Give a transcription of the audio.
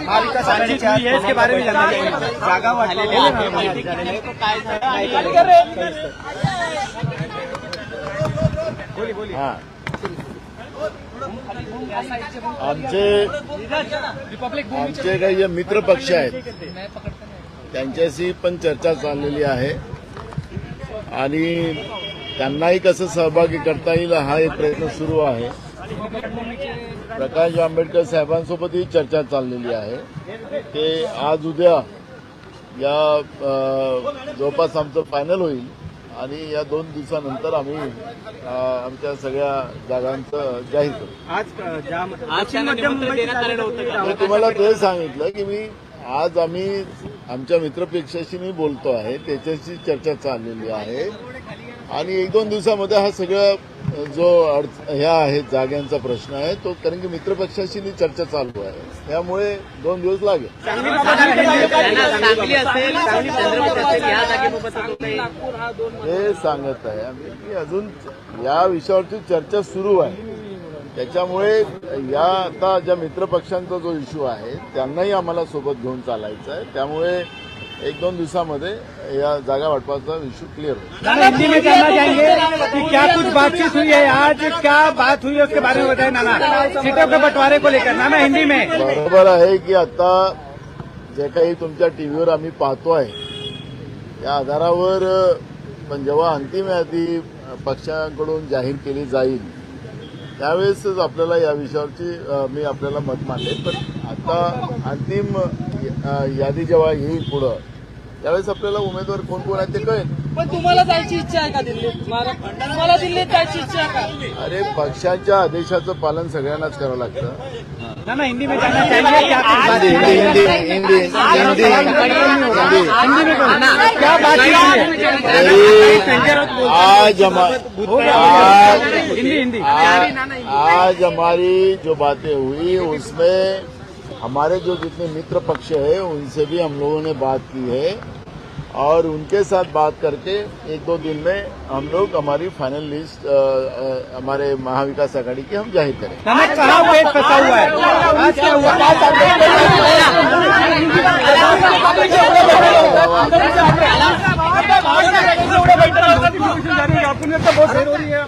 महाविकास जागा हा. आमचे आमचे काही जे मित्र पक्ष आहेत. त्यांच्याशी पण चर्चा चाललेली आहे. आणि त्यांनाही कसं सहभागी करता येईल हा एक प्रयत्न सुरू आहे. प्रकाश आंबेडकर साहेबांसोबतही चर्चा चाललेली आहे. ते आज उद्या या जवळपास आमचं फायनल होईल आणि या दोन दिवसानंतर आम्ही आमच्या सगळ्या जागांचं जाहीर करू. मी तुम्हाला ते सांगितलं की मी आज आम्ही आमच्या मित्रपेक्षाशी मी बोलतो आहे त्याच्याशी चर्चा चाललेली आहे. आणि एक दोन दिवसामध्ये हा सगळा जो ह्या आहे जाग्यांचा प्रश्न आहे तो कारण की मित्रपक्षाशी मी चर्चा चालू आहे त्यामुळे दोन दिवस लागेल हे सांगत आहे आम्ही की अजून या विषयावरची चर्चा सुरू आहे त्याच्यामुळे या आता ज्या मित्रपक्षांचा जो इश्यू आहे त्यांनाही आम्हाला सोबत घेऊन चालायचं आहे त्यामुळे एक दोन दिवसामध्ये या जागा वाटपाचा इश्यू क्लिअर होईल. नाना हिंदी में जानना चाहेंगे कि क्या कुछ बातचीत हुई है आज? क्या बात हुई है उसके बारे में बताएं नाना। सीटों के बंटवारे को लेकर नाना हिंदी में। बरोबर आहे की आता जे काही तुमच्या टीव्हीवर आम्ही पाहतो आहे या आधारावर पण जेव्हा अंतिम यादी पक्षांकडून जाहीर केली जाईल त्यावेळेसच आपल्याला या विषयावरची मी आपल्याला मत मांडेल पण आता अंतिम यादी जेव्हा येईल पुढं त्यावेळेस आपल्याला उमेदवार कोण कोण आहे ते कळेल. पण तुम्हाला जायची इच्छा आहे का दिल्लीत? मला तुम्हाला दिल्लीत जायची इच्छा आहे का? अरे पक्षाच्या आदेशाचं पालन सगळ्यांनाच करावं लागतं. हिंदी में हिंदी हिंदी हिंदी हिंदी हिंदी क्या है? आज हमारी जो बातें हुई उसमें हमारे जो जितने मित्र पक्ष है उनसे भी हम लोगों ने बात की है और उनके साथ बात करके एक दो दिन में हम लोग हमारी फाइनल लिस्ट अ, अ, हमारे महाविकास आघाड़ी की हम ज़ाहिर करें नाना कहाँ हुआ है आज क्या हुआ बहुत हो रही है